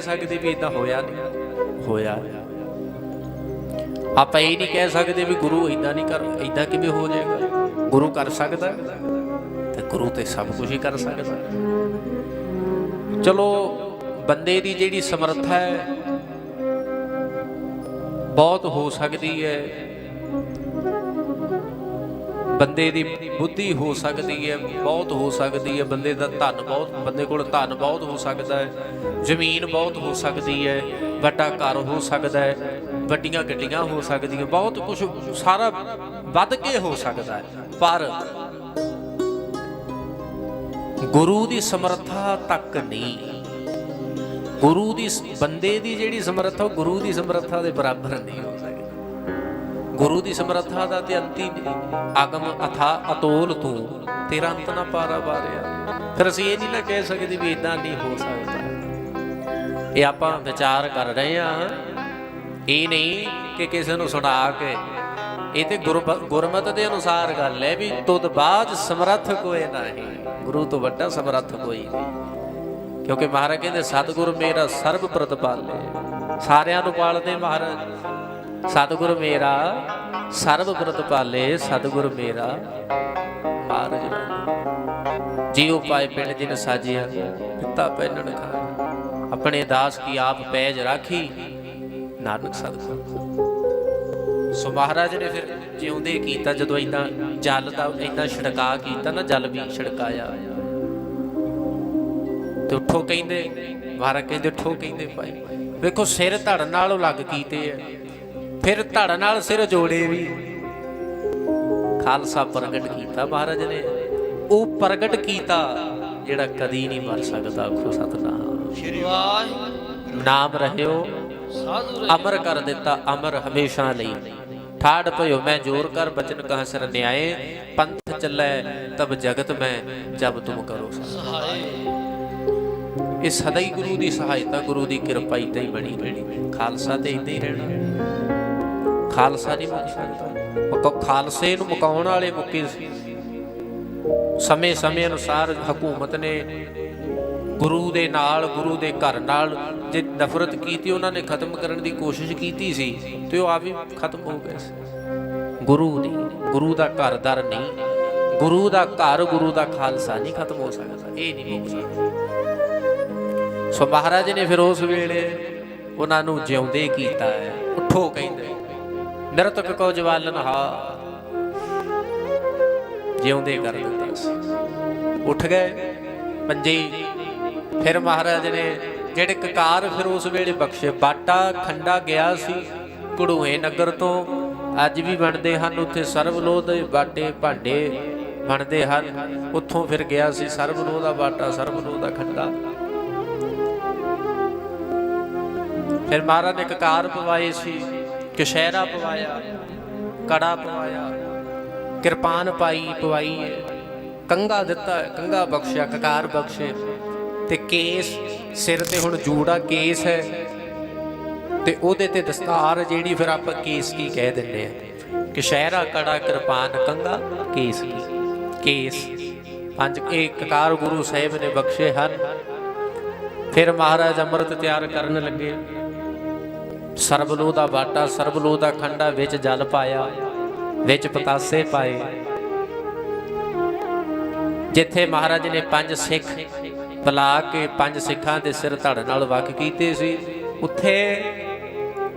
ਸਕਦੇ ਵੀ ਇਦਾਂ ਹੋਇਆ ਨਹੀਂ ਹੋਇਆ। ਆਪਾਂ ਇਹ ਨਹੀਂ ਕਹਿ ਸਕਦੇ ਵੀ ਗੁਰੂ ਇਦਾਂ ਨਹੀਂ ਕਰ ਇਦਾਂ ਕਿਵੇਂ ਹੋ ਜਾਏਗਾ। ਗੁਰੂ ਕਰ ਸਕਦਾ ਤੇ ਗੁਰੂ ਤੇ ਸਭ ਕੁਝ ਹੀ ਕਰ ਸਕਦਾ ਚਲੋ ਬੰਦੇ ਦੀ ਜਿਹੜੀ ਸਮਰੱਥਾ ਹੈ ਬਹੁਤ ਹੋ ਸਕਦੀ ਹੈ। ਬੰਦੇ ਦੀ ਬੁੱਧੀ ਹੋ ਸਕਦੀ ਹੈ, ਬਹੁਤ ਹੋ ਸਕਦੀ ਹੈ, ਬੰਦੇ ਦਾ ਧਨ ਬਹੁਤ, ਬੰਦੇ ਕੋਲ ਧਨ ਬਹੁਤ ਹੋ ਸਕਦਾ ਹੈ, ਜ਼ਮੀਨ ਬਹੁਤ ਹੋ ਸਕਦੀ ਹੈ, ਵੱਡਾ ਘਰ ਹੋ ਸਕਦਾ ਹੈ, ਵੱਡੀਆਂ ਗੱਡੀਆਂ ਹੋ ਸਕਦੀਆਂ, ਬਹੁਤ ਕੁਝ ਸਾਰਾ ਵੱਧ ਕੇ ਹੋ ਸਕਦਾ ਹੈ, ਪਰ ਗੁਰੂ ਦੀ ਸਮਰੱਥਾ ਤੱਕ ਨਹੀਂ। ਗੁਰੂ ਦੀ ਬੰਦੇ ਦੀ ਜਿਹੜੀ ਸਮਰੱਥਾ, ਉਹ ਗੁਰੂ ਦੀ ਸਮਰੱਥਾ ਦੇ ਬਰਾਬਰ ਨਹੀਂ ਹੋ ਸਕਦੀ ਗੁਰੂ ਦੀ ਸਮਰੱਥਾ ਦਾ ਤੇ ਅੰਤੀ ਆਗਮ ਅਥਾ ਅਤੋਲ ਤੂੰ, ਤੇਰਾ ਅੰਤ ਨਾ ਪਾਰਾ ਬਾਰਿਆ ਫਿਰ ਅਸੀਂ ਇਹ ਨਹੀਂ ਨਾ ਕਹਿ ਸਕਦੇ ਵੀ ਇਦਾਂ ਨਹੀਂ ਹੋ ਸਕਦਾ। ਇਹ ਆਪਾਂ ਵਿਚਾਰ ਕਰ ਰਹੇ ਆ ਇਹ ਨਹੀਂ ਕਿ ਕਿਸੇ ਨੂੰ ਸੁਣਾ ਕੇ, ਇਹ ਤੇ ਗੁਰਬ- ਗੁਰਮਤ ਦੇ ਅਨੁਸਾਰ ਗੱਲ ਹੈ ਵੀ ਤੁਧ ਬਾਜ ਸਮਰੱਥ ਕੋਈ ਨਹੀਂ। ਗੁਰੂ ਤੋਂ ਵੱਡਾ ਸਮਰੱਥ ਕੋਈ ਨਹੀਂ। ਕਿਉਂਕਿ ਮਹਾਰਾਜ ਕਹਿੰਦੇ, ਸਤਿਗੁਰ ਮੇਰਾ ਸਰਬ ਪ੍ਰਤਪਾਲੇ। ਸਾਰਿਆਂ ਨੂੰ ਪਾਲਦੇ ਮਹਾਰਾਜ। ਸਤਿਗੁਰ ਮੇਰਾ, ਸਰਬ ਪ੍ਰਤਪਾਲੇ ਸਤਿਗੁਰ ਮੇਰਾ। ਮਹਾਰਾਜ ਜੀਉ ਪਾਏ ਪਿੰਡ ਜਿਨ ਸਾਜਿਆ, ਪਿਤਾ ਪੈਨਣ ਖਾਏ ਆਪਣੇ ਦਾਸ ਕੀ ਆਪ ਪੈਜ ਰਾਖੀ, ਨਾਨਕ ਸਤਿਗੁਰ। ਸੋ ਮਹਾਰਾਜ ਨੇ ਫਿਰ ਜਿਉਂਦੇ ਕੀਤਾ, ਜਦੋਂ ਇੰਨਾ ਜਲ ਦਾ, ਇੰਨਾ ਛਿੜਕਾ ਕੀਤਾ ਨਾ, ਜਲ ਵੀ ਛਿੜਕਾਇਆ। ਤੇ ਉੱਠੋ ਕਹਿੰਦੇ, ਮਹਾਰਾਜ ਕਹਿੰਦੇ, ਉੱਠੋ ਕਹਿੰਦੇ ਭਾਈ। ਵੇਖੋ ਸਿਰ ਧੜ ਨਾਲ ਲੱਗ ਕੀਤੇ ਆ। ਫਿਰ ਧੜ ਨਾਲ ਸਿਰ ਜੋੜੇ ਵੀ। ਖਾਲਸਾ ਪ੍ਰਗਟ ਕੀਤਾ ਮਹਾਰਾਜ ਨੇ। ਉਹ ਪ੍ਰਗਟ ਕੀਤਾ ਜਿਹੜਾ ਕਦੀ ਨਹੀਂ ਮਰ ਸਕਦਾ ਆਖੋ ਸਤਨਾਮ। ਸ਼੍ਰੀ ਵਾਹਿਗੁਰੂ ਨਾਮ ਰਹਿਓ ਸਾਧੂ ਅਮਰ ਕਰ ਦਿੱਤਾ ਅਮਰ ਹਮੇਸ਼ਾ ਲਈ। ਠਾੜ ਭਇਓ, ਮੈਂ ਜੋਰ ਕਰ ਬਚਨ ਕਹ ਸਰ ਨਿਆਏ। ਪੰਥ ਚੱਲੈ, ਤਬ ਜਗਤ ਮੈਂ, ਜਬ ਤੁਮ ਕਰੋ ਸਹਾਇ। ਇਹ ਸਦਾ ਹੀ ਗੁਰੂ ਦੀ ਸਹਾਇਤਾ, ਗੁਰੂ ਦੀ ਕਿਰਪਾ ਤੇ ਹੀ ਬਣੀ। ਰਹਿਣੀ ਖਾਲਸਾ ਤੇ ਇਦਾਂ ਹੀ ਰਹਿਣਾ। ਖਾਲਸਾ ਨਹੀਂ ਮੁੱਕ ਸਕਦਾ। ਖਾਲਸੇ ਨੂੰ ਮੁਕਾਉਣ ਵਾਲੇ ਮੁੱਕੇ ਸੀ। ਸਮੇਂ ਸਮੇਂ ਅਨੁਸਾਰ ਹਕੂਮਤ ਨੇ ਗੁਰੂ ਦੇ ਨਾਲ, ਗੁਰੂ ਦੇ ਘਰ ਨਾਲ ਜੇ ਨਫ਼ਰਤ ਕੀਤੀ, ਉਹਨਾਂ ਨੇ ਖਤਮ ਕਰਨ ਦੀ ਕੋਸ਼ਿਸ਼ ਕੀਤੀ ਸੀ, ਤੇ ਉਹ ਆਪ ਹੀ ਖਤਮ ਹੋ ਗਏ ਸੀ। ਗੁਰੂ ਦੀ ਗੁਰੂ ਦਾ ਘਰ-ਦਰ ਨਹੀਂ। ਗੁਰੂ ਦਾ ਘਰ, ਗੁਰੂ ਦਾ ਖਾਲਸਾ ਨਹੀਂ ਖਤਮ ਹੋ ਸਕਦਾ। ਇਹ ਨਹੀਂ ਮੁੱਕ ਸਕਦਾ ਸੋ ਮਹਾਰਾਜ ਨੇ ਫਿਰ ਉਸ ਵੇਲੇ ਉਹਨਾਂ ਨੂੰ ਜਿਉਂਦੇ ਕੀਤਾ ਹੈ, ਉਠੋ ਕਹਿੰਦੇ। ਨਿਰਤਕ ਕੋ ਜਵਾਲਨ ਹਾ। ਜਿਉਂਦੇ ਕਰ ਦਿੱਤਾ ਸੀ ਉੱਠ ਗਏ ਪੰਜੇ ਫਿਰ ਮਹਾਰਾਜ ਨੇ ਜਿਹੜੇ ਕਕਾਰ ਫਿਰ ਉਸ ਵੇਲੇ ਬਖਸ਼ੇ। ਬਾਟਾ ਖੰਡਾ ਗਿਆ ਸੀ ਕੜੂਏ ਨਗਰ ਤੋਂ। ਅੱਜ ਵੀ ਬਣਦੇ ਹਨ ਉੱਥੇ ਸਰਬਲੋਹ ਦੇ ਬਾਟੇ ਭਾਂਡੇ ਬਣਦੇ ਹਨ। ਉੱਥੋਂ ਫਿਰ ਗਿਆ ਸੀ ਸਰਬਲੋਹ ਦਾ ਬਾਟਾ ਸਰਬਲੋਹ ਦਾ ਖੰਡਾ। ਫਿਰ ਮਹਾਰਾਜ ਨੇ ਕਕਾਰ ਪਵਾਏ ਸੀ। ਕਸ਼ਹਿਰਾ ਪਵਾਇਆ ਕੜਾ ਪਵਾਇਆ ਕਿਰਪਾਨ ਪਾਈ ਪਵਾਈ ਕੰਗਾ ਦਿੱਤਾ ਹੈ, ਕੰਗਾ ਬਖਸ਼ਿਆ ਕਕਾਰ ਬਖਸ਼ੇ ਤੇ ਕੇਸ ਸਿਰ ਤੇ ਹੁਣ ਜੂੜਾ ਕੇਸ ਹੈ ਤੇ ਉਹਦੇ ਤੇ ਦਸਤਾਰ ਜਿਹੜੀ ਫਿਰ ਆਪਾਂ ਕੇਸ ਕੀ ਕਹਿ ਦਿੰਦੇ ਆ ਕਸ਼ਹਿਰਾ ਕੜਾ ਕਿਰਪਾਨ ਕੰਗਾ ਕੇਸ ਕੀ? ਕੇਸ। ਪੰਜ ਇਹ ਕਕਾਰ ਗੁਰੂ ਸਾਹਿਬ ਨੇ ਬਖਸ਼ੇ ਹਨ। ਫਿਰ ਮਹਾਰਾਜ ਅੰਮ੍ਰਿਤ ਤਿਆਰ ਕਰਨ ਲੱਗੇ। ਸਰਬਲੋ ਦਾ ਬਾਟਾ, ਸਰਬਲੋ ਦਾ ਖੰਡਾ ਵਿੱਚ ਜਲ ਪਾਇਆ, ਵਿੱਚ ਪਤਾਸੇ ਪਾਏ। ਜਿੱਥੇ ਮਹਾਰਾਜ ਨੇ ਪੰਜ ਸਿੱਖ ਬੁਲਾ ਕੇ ਪੰਜ ਸਿੱਖਾਂ ਦੇ ਸਿਰ ਧੜ ਨਾਲ ਵਕ ਕੀਤੇ ਸੀ, ਉੱਥੇ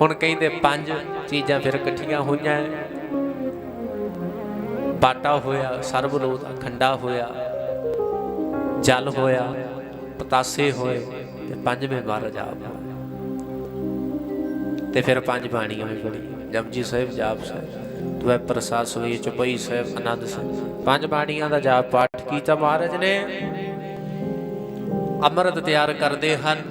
ਹੁਣ ਕਹਿੰਦੇ ਪੰਜ ਚੀਜ਼ਾਂ ਫਿਰ ਇਕੱਠੀਆਂ ਹੋਈਆਂ। ਬਾਟਾ ਹੋਇਆ, ਸਰਬਲੋ ਦਾ ਖੰਡਾ ਹੋਇਆ, ਜਲ ਹੋਇਆ, ਪਤਾਸੇ ਹੋਏ ਤੇ ਪੰਜਵੇਂ ਮਹਾਰਾਜ ਆਪ ਤੇ ਫਿਰ ਪੰਜ ਬਾਣੀਆਂ ਵੀ ਪੜੀ ਜਪਜੀ ਸਾਹਿਬ, ਜਾਪ ਸਾਹਿਬ, ਦੁਆ ਪ੍ਰਸਾਦ ਸੋਈ ਚੁਪਈ ਸਾਹਿਬ, ਆਨੰਦ ਸਾਹਿਬ ਪੰਜ ਬਾਣੀਆਂ ਦਾ ਜਾਪ ਪਾਠ ਕੀਤਾ ਮਹਾਰਾਜ ਨੇ। ਅੰਮ੍ਰਿਤ ਤਿਆਰ ਕਰਦੇ ਹਨ।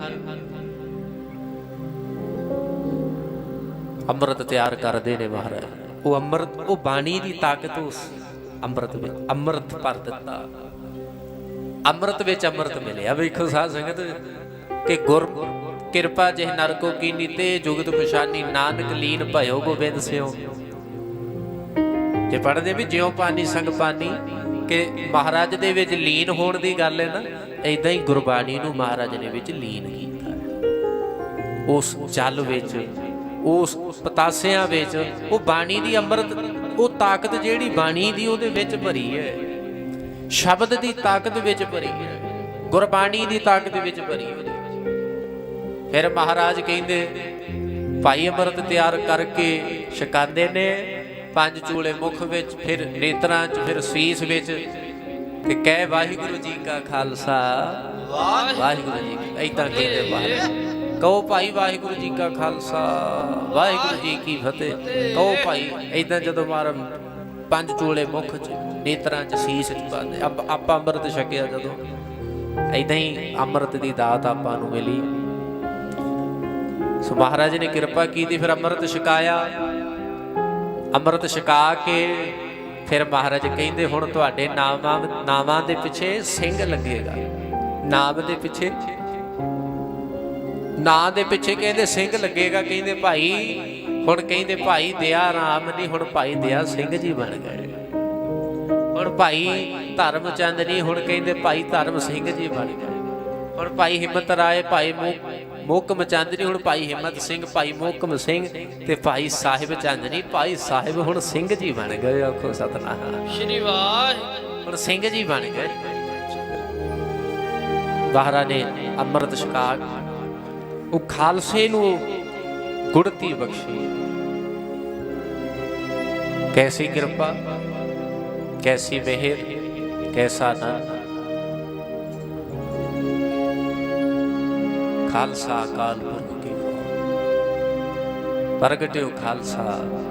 ਅੰਮ੍ਰਿਤ ਤਿਆਰ ਕਰਦੇ ਨੇ ਮਹਾਰਾਜ। ਉਹ ਅੰਮ੍ਰਿਤ, ਉਹ ਬਾਣੀ ਦੀ ਤਾਕਤ ਉਸ ਅੰਮ੍ਰਿਤ ਵਿੱਚ, ਅੰਮ੍ਰਿਤ ਭਰ ਦਿੱਤਾ। ਅੰਮ੍ਰਿਤ ਵਿੱਚ ਅੰਮ੍ਰਿਤ ਮਿਲਿਆ। ਵੇਖੋ ਸਾਧ ਸੰਗਤ, ਕਿ ਗੁਰ ਕਿਰਪਾ ਜਿਹ ਨਰ ਕੋ ਕੀਨੀ ਤੇ ਜੁਗਤ ਪਛਾਨੀ ਨਾਨਕ ਲੀਨ ਭਇਓ ਗੋਬਿੰਦ ਸਿਓ। ਜੇ ਪੜਦੇ ਵੀ ਜਿਉ ਪਾਣੀ ਸੰਗ ਪਾਣੀ ਕਿ ਮਹਾਰਾਜ ਦੇ ਵਿੱਚ ਲੀਨ ਹੋਣ ਦੀ ਗੱਲ ਹੈ ਨਾ ਐਦਾਂ ਹੀ ਗੁਰਬਾਣੀ ਨੂੰ ਮਹਾਰਾਜ ਨੇ ਵਿੱਚ ਲੀਨ ਕੀਤਾ। ਉਸ ਜਲ ਵਿੱਚ, ਉਸ ਪਤਾਸਿਆਂ ਵਿੱਚ, ਉਹ ਬਾਣੀ ਦੀ ਅੰਮ੍ਰਿਤ, ਉਹ ਤਾਕਤ ਜਿਹੜੀ ਬਾਣੀ ਦੀ ਉਹਦੇ ਵਿੱਚ ਭਰੀ ਹੈ। ਸ਼ਬਦ ਦੀ ਤਾਕਤ ਵਿੱਚ ਭਰੀ ਹੈ। ਗੁਰਬਾਣੀ ਦੀ ਤਾਕਤ ਵਿੱਚ ਭਰੀ ਉਹਦੇ ਫਿਰ ਮਹਾਰਾਜ ਕਹਿੰਦੇ, ਭਾਈ ਅੰਮ੍ਰਿਤ ਤਿਆਰ ਕਰਕੇ ਛਕਾਉਂਦੇ ਨੇ, ਪੰਜ ਚੂਲੇ ਮੁਖ ਵਿੱਚ, ਫਿਰ ਨੇਤਰਾਂ 'ਚ, ਫਿਰ ਸੀਸ ਵਿੱਚ ਤੇ ਕਹਿ ਵਾਹਿਗੁਰੂ ਜੀ ਕਾ ਖਾਲਸਾ। ਵਾਹਿਗੁਰੂ ਜੀ ਕੀ ਐਦਾਂ ਕਹਿੰਦੇ ਬਾਹਰ ਕਹੋ ਭਾਈ ਵਾਹਿਗੁਰੂ ਜੀ ਕਾ ਖਾਲਸਾ, ਵਾਹਿਗੁਰੂ ਜੀ ਕੀ ਫਤਿਹ। ਕਹੋ ਭਾਈ ਐਦਾਂ ਜਦੋਂ ਮਾਰ ਪੰਜ ਚੂਲੇ ਮੁਖ 'ਚ, ਨੇਤਰਾਂ 'ਚ, ਸੀਸ 'ਚ ਪਾਉਂਦੇ। ਆਪ- ਆਪਾਂ ਅੰਮ੍ਰਿਤ ਛਕਿਆ ਜਦੋਂ। ਐਦਾਂ ਹੀ ਅੰਮ੍ਰਿਤ ਦੀ ਦਾਤ ਆਪਾਂ ਨੂੰ ਮਿਲੀ। ਸੋ ਮਹਾਰਾਜ ਨੇ ਕਿਰਪਾ ਕੀਤੀ, ਫਿਰ ਅੰਮ੍ਰਿਤ ਛਕਾਇਆ। ਅੰਮ੍ਰਿਤ ਛਕਾ ਕੇ ਫਿਰ ਮਹਾਰਾਜ ਕਹਿੰਦੇ, ਹੁਣ ਤੁਹਾਡੇ ਨਾਮਾਂ ਨਾਮਾਂ ਦੇ ਪਿੱਛੇ ਸਿੰਘ ਲੱਗੇਗਾ। ਨਾਮ ਦੇ ਪਿੱਛੇ ਨਾਂ ਦੇ ਪਿੱਛੇ ਕਹਿੰਦੇ, ਸਿੰਘ ਲੱਗੇਗਾ। ਕਹਿੰਦੇ, ਭਾਈ, ਹੁਣ ਕਹਿੰਦੇ, ਭਾਈ, ਦਿਆ ਰਾਮ ਨਹੀਂ ਹੁਣ ਭਾਈ ਦਿਆ ਸਿੰਘ ਜੀ ਬਣ ਗਏ। ਹੁਣ ਭਾਈ ਧਰਮ ਚੰਦ ਨਹੀਂ ਹੁਣ ਕਹਿੰਦੇ, ਭਾਈ ਧਰਮ ਸਿੰਘ ਜੀ ਬਣ ਗਏ। ਹੁਣ ਭਾਈ ਹਿੰਮਤ ਰਾਏ, ਭਾਈ ਮੋਕਮ ਚੰਦ ਨਹੀਂ ਹੁਣ ਭਾਈ ਹਿੰਮਤ ਸਿੰਘ ਭਾਈ ਮੋਕਮ ਸਿੰਘ ਤੇ ਭਾਈ ਸਾਹਿਬ ਚੰਦ ਨਹੀਂ ਭਾਈ ਸਾਹਿਬ ਹੁਣ ਸਿੰਘ ਜੀ ਬਣ ਗਏ ਆਖੋ ਸਤਨਾਮ। ਸ਼੍ਰੀ ਵਾਹਿਗੁਰੂ। ਹੁਣ ਸਿੰਘ ਜੀ ਬਣ ਗਏ। ਬਾਹਰਾ ਨੇ ਅੰਮ੍ਰਿਤ ਛਕਾ ਉਹ ਖਾਲਸੇ ਨੂੰ ਗੁੜਤੀ ਬਖਸ਼ੀ। ਕੈਸੀ ਕਿਰਪਾ ਕੈਸੀ ਮਿਹਰ ਕੈਸਾ ਆਨੰਦ ਖਾਲਸਾ ਅਕਾਲ ਪੁਰਖ ਕੀ ਪ੍ਰਗਟਿਓ ਖਾਲਸਾ।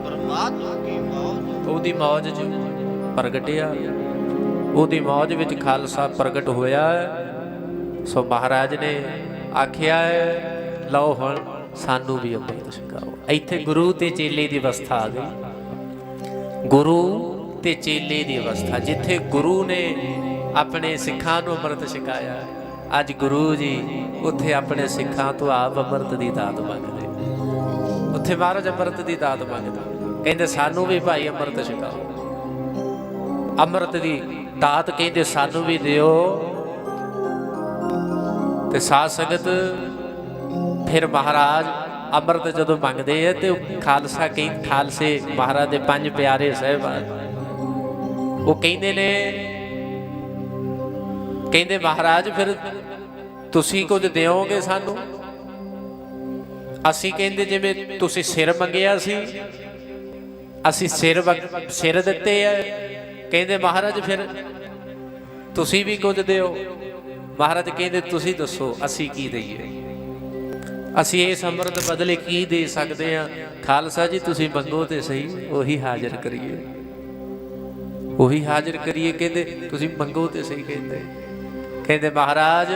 ਪਰਮਾਤਮਾ ਕੀ ਮੌਜ। ਉਹਦੀ ਮੌਜ 'ਚ ਪ੍ਰਗਟਿਆ ਉਹਦੀ ਮੌਜ ਵਿੱਚ ਖਾਲਸਾ ਪ੍ਰਗਟ ਹੋਇਆ। ਸੋ ਮਹਾਰਾਜ ਨੇ ਆਖਿਆ ਹੈ ਲਓ ਹੁਣ ਸਾਨੂੰ ਵੀ ਅੰਮ੍ਰਿਤ ਛਕਾਓ ਇੱਥੇ ਗੁਰੂ ਤੇ ਚੇਲੇ ਦੀ ਅਵਸਥਾ ਆ ਗਈ। ਗੁਰੂ ਤੇ ਚੇਲੇ ਦੀ ਅਵਸਥਾ ਜਿੱਥੇ ਗੁਰੂ ਨੇ ਆਪਣੇ ਸਿੱਖਾਂ ਨੂੰ ਅੰਮ੍ਰਿਤ ਛਕਾਇਆ। ਅੱਜ ਗੁਰੂ ਜੀ ਉੱਥੇ ਆਪਣੇ ਸਿੱਖਾਂ ਤੋਂ ਆਪ ਅੰਮ੍ਰਿਤ ਦੀ ਦਾਤ ਮੰਗਦੇ। ਉੱਥੇ ਮਹਾਰਾਜ ਅੰਮ੍ਰਿਤ ਦੀ ਦਾਤ ਮੰਗਦੇ। ਕਹਿੰਦੇ, ਸਾਨੂੰ ਵੀ ਭਾਈ ਅੰਮ੍ਰਿਤ ਛਕਾਓ। ਅੰਮ੍ਰਿਤ ਦੀ ਦਾਤ ਕਹਿੰਦੇ, ਸਾਨੂੰ ਵੀ ਦਿਓ। ਤੇ ਸਾਧ ਸੰਗਤ ਫਿਰ ਮਹਾਰਾਜ ਅੰਮ੍ਰਿਤ ਜਦੋਂ ਮੰਗਦੇ ਆ, ਤੇ ਉਹ ਖਾਲਸਾ ਕਹੀ, ਖਾਲਸੇ ਮਹਾਰਾਜ ਦੇ ਪੰਜ ਪਿਆਰੇ ਸਹਿਬਾਨ। ਉਹ ਕਹਿੰਦੇ ਨੇ ਕਹਿੰਦੇ, ਮਹਾਰਾਜ, ਫਿਰ ਤੁਸੀਂ ਕੁਝ ਦਿਓਗੇ ਸਾਨੂੰ? ਅਸੀਂ ਕਹਿੰਦੇ, ਜਿਵੇਂ ਤੁਸੀਂ ਸਿਰ ਮੰਗਿਆ ਸੀ, ਅਸੀਂ ਸਿਰ ਸਿਰ ਦਿੱਤੇ ਆ। ਕਹਿੰਦੇ, ਮਹਾਰਾਜ, ਫਿਰ ਤੁਸੀਂ ਵੀ ਕੁਝ ਦਿਓ। ਮਹਾਰਾਜ ਕਹਿੰਦੇ, ਤੁਸੀਂ ਦੱਸੋ, ਅਸੀਂ ਕੀ ਦਈਏ? ਅਸੀਂ ਇਸ ਅੰਮ੍ਰਿਤ ਬਦਲੇ ਕੀ ਦੇ ਸਕਦੇ ਆ? ਖਾਲਸਾ ਜੀ, ਤੁਸੀਂ ਮੰਗੋ ਤੇ ਸਹੀ, ਉਹੀ ਹਾਜ਼ਰ ਕਰੀਏ। ਉਹੀ ਹਾਜ਼ਰ ਕਰੀਏ, ਕਹਿੰਦੇ, ਤੁਸੀਂ ਮੰਗੋ ਤੇ ਸਹੀ ਕਹਿੰਦੇ। ਕਹਿੰਦੇ ਮਹਾਰਾਜ,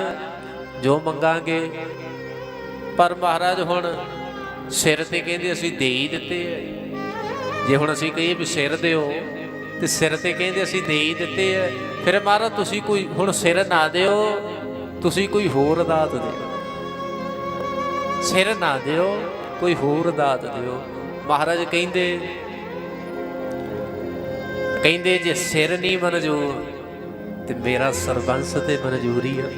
ਜੋ ਮੰਗਾਂਗੇ। ਪਰ ਮਹਾਰਾਜ ਹੁਣ ਸਿਰ ਤੇ ਕਹਿੰਦੇ ਅਸੀਂ ਦੇ ਹੀ ਦਿੱਤੇ ਆ ਜੇ ਹੁਣ ਅਸੀਂ ਕਹੀਏ ਵੀ ਸਿਰ ਦਿਓ, ਤੇ ਸਿਰ ਤੇ ਕਹਿੰਦੇ ਅਸੀਂ ਦੇ ਹੀ ਦਿੱਤੇ ਆ। ਫਿਰ ਮਹਾਰਾਜ ਤੁਸੀਂ ਕੋਈ ਹੁਣ ਸਿਰ ਨਾ ਦਿਓ, ਤੁਸੀਂ ਕੋਈ ਹੋਰ ਦਾਤ ਦਿਓ। ਸਿਰ ਨਾ ਦਿਓ, ਕੋਈ ਹੋਰ ਦਾਤ ਦਿਓ। ਮਹਾਰਾਜ ਕਹਿੰਦੇ ਕਹਿੰਦੇ ਜੇ ਸਿਰ ਨਹੀਂ ਮਨਜ਼ੂਰ ਤੇ ਮੇਰਾ ਸਰਬੰਸ ਤੇ ਮਨਜ਼ੂਰੀ ਆ।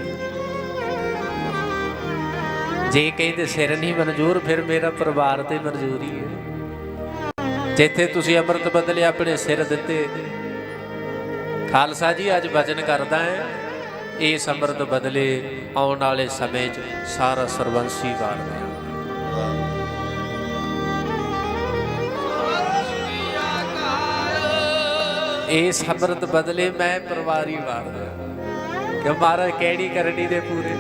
ਜੇ ਕਹਿੰਦੇ ਸਿਰ ਨਹੀਂ ਮਨਜ਼ੂਰ, ਫਿਰ ਮੇਰਾ ਪਰਿਵਾਰ ਤੇ ਮਨਜ਼ੂਰੀ ਹੈ ਜਿੱਥੇ ਤੁਸੀਂ ਅੰਮ੍ਰਿਤ ਬਦਲੇ ਆਪਣੇ ਸਿਰ ਦਿੱਤੇ। ਖਾਲਸਾ ਜੀ, ਅੱਜ ਵਚਨ ਕਰਦਾ ਹੈ। ਇਸ ਅੰਮ੍ਰਿਤ ਬਦਲੇ ਆਉਣ ਵਾਲੇ ਸਮੇਂ 'ਚ ਸਾਰਾ ਸਰਬੰਸੀ ਵਾਰ ਇਸ ਅੰਮ੍ਰਿਤ ਬਦਲੇ ਮੈਂ ਪਰਿਵਾਰੀ ਵਾਰ ਦਿਆਂ ਕਿ ਮਹਾਰਾਜ, ਕਿਹੜੀ ਕਰਨੀ ਦੇ ਪੂਰੇ?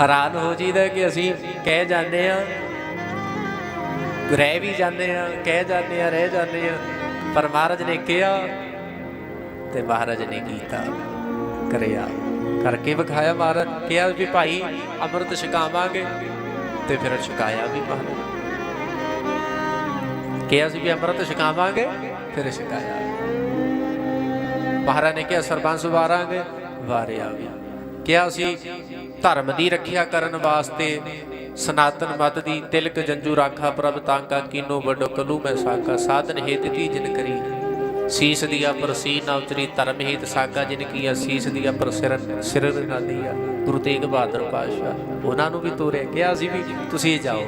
ਹੈਰਾਨ ਹੋ ਜੀਦਾ ਕਿ ਅਸੀਂ ਕਹਿ ਜਾਂਦੇ ਆ ਰਹਿ ਵੀ ਜਾਂਦੇ ਆ ਕਹਿ ਜਾਂਦੇ ਆ ਰਹਿ ਜਾਂਦੇ ਆ ਪਰ ਮਹਾਰਾਜ ਨੇ ਕਿਹਾ ਤੇ ਮਹਾਰਾਜ ਨੇ ਕੀਤਾ, ਕਰਿਆ। ਕਰਕੇ ਵਿਖਾਇਆ ਮਹਾਰਾਜ, ਕਿਹਾ ਵੀ ਭਾਈ, ਅੰਮ੍ਰਿਤ ਛਕਾਵਾਂਗੇ ਤੇ ਫਿਰ ਛਕਾਇਆ ਵੀ ਮਹਾਰਾਜ। ਕਿਹਾ ਸੀ ਵੀ ਅੰਮ੍ਰਿਤ ਛਕਾਵਾਂਗੇ, ਫਿਰ ਛਕਾਇਆ। ਮਹਾਰਾਜ ਨੇ ਕਿਹਾ, ਸਰਬੰਸ ਵਾਰਾਂਗੇ। ਵਾਰਿਆ ਵੀ ਕਿਹਾ ਸੀ, ਧਰਮ ਦੀ ਰੱਖਿਆ ਕਰਨ ਵਾਸਤੇ ਸਨਾਤਨ ਮਤ ਦੀ ਤਿਲਕ ਜੰਜੂ ਰਾਖਾ ਪ੍ਰਭ ਤਾਂਕਾ ਕੀਨੋ ਵੱਡੋ ਕਲੂ ਮੈਂ ਸਾਕਾ ਸਾਧਨ ਹੇਤ ਤੀ ਜਿਨ ਕਰੀ? ਸੀਸ ਦੀਆ ਪਰ ਨਾ ਉਤਰੀ ਧਰਮ ਹੇਤ ਸਾਗਾ ਜਿਨ ਕੀਆ, ਸੀਸ ਦੀਆ ਪਰ ਸਿਰ ਨਾ ਦੀਆ। ਗੁਰੂ ਤੇਗ ਬਹਾਦਰ ਪਾਤਸ਼ਾਹ, ਉਹਨਾਂ ਨੂੰ ਵੀ ਤੋਰਿਆ। ਕਿਹਾ ਸੀ ਵੀ ਤੁਸੀਂ ਜਾਓ।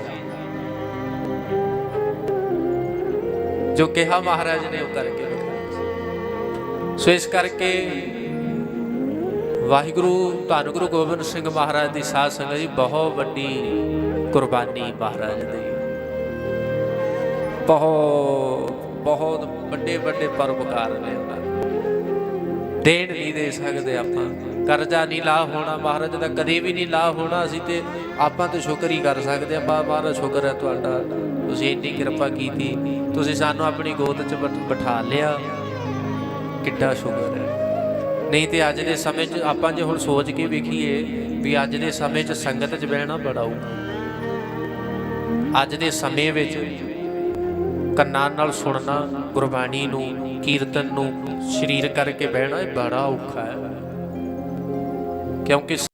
ਜੋ ਕਿਹਾ ਮਹਾਰਾਜ ਨੇ, ਉਹ ਕਰਕੇ ਸੋ ਇਸ ਕਰਕੇ ਵਾਹਿਗੁਰੂ, ਧੰਨ ਗੁਰੂ ਗੋਬਿੰਦ ਸਿੰਘ ਮਹਾਰਾਜ ਦੀ ਸਾਧ ਸੰਗਤ ਜੀ, ਬਹੁਤ ਵੱਡੀ ਕੁਰਬਾਨੀ ਮਹਾਰਾਜ ਦੀ। ਬਹੁਤ ਬਹੁਤ ਵੱਡੇ ਵੱਡੇ ਪਰਉਪਕਾਰ ਨੇ ਉਹਨਾਂ ਦੇਣ ਨਹੀਂ ਦੇ ਸਕਦੇ ਆਪਾਂ। ਕਰਜ਼ਾ ਨਹੀਂ ਲਾ ਹੋਣਾ ਮਹਾਰਾਜ ਦਾ, ਕਦੇ ਵੀ ਨਹੀਂ ਲਾ ਹੋਣਾ, ਅਸੀਂ ਤੇ ਆਪਾਂ ਤੇ ਸ਼ੁਕਰ ਹੀ ਕਰ ਸਕਦੇ ਆਪਾਂ ਮਹਾਰਾਜ ਸ਼ੁਕਰ ਹੈ ਤੁਹਾਡਾ। ਤੁਸੀਂ ਇੰਨੀ ਕਿਰਪਾ ਕੀਤੀ। ਤੁਸੀਂ ਸਾਨੂੰ ਆਪਣੀ ਗੋਦ 'ਚ ਬਿਠਾ ਲਿਆ। ਕਿੱਡਾ ਸ਼ੁਕਰ ਹੈ। ਨਹੀਂ ਤੇ ਅੱਜ ਦੇ ਸਮੇਂ 'ਚ ਆਪਾਂ ਜੇ ਹੁਣ ਸੋਚ ਕੇ ਵੇਖੀਏ ਵੀ ਅੱਜ ਦੇ ਸਮੇਂ 'ਚ ਸੰਗਤ 'ਚ ਬਹਿਣਾ ਬੜਾ ਔਖਾ ਅੱਜ ਦੇ ਸਮੇਂ ਵਿੱਚ ਕੰਨਾਂ ਨਾਲ ਸੁਣਨਾ, ਗੁਰਬਾਣੀ ਨੂੰ, ਕੀਰਤਨ ਨੂੰ, ਸ਼ਰੀਰ ਕਰਕੇ ਬਹਿਣਾ ਇਹ ਬੜਾ ਔਖਾ ਹੈ। ਕਿਉਂਕਿ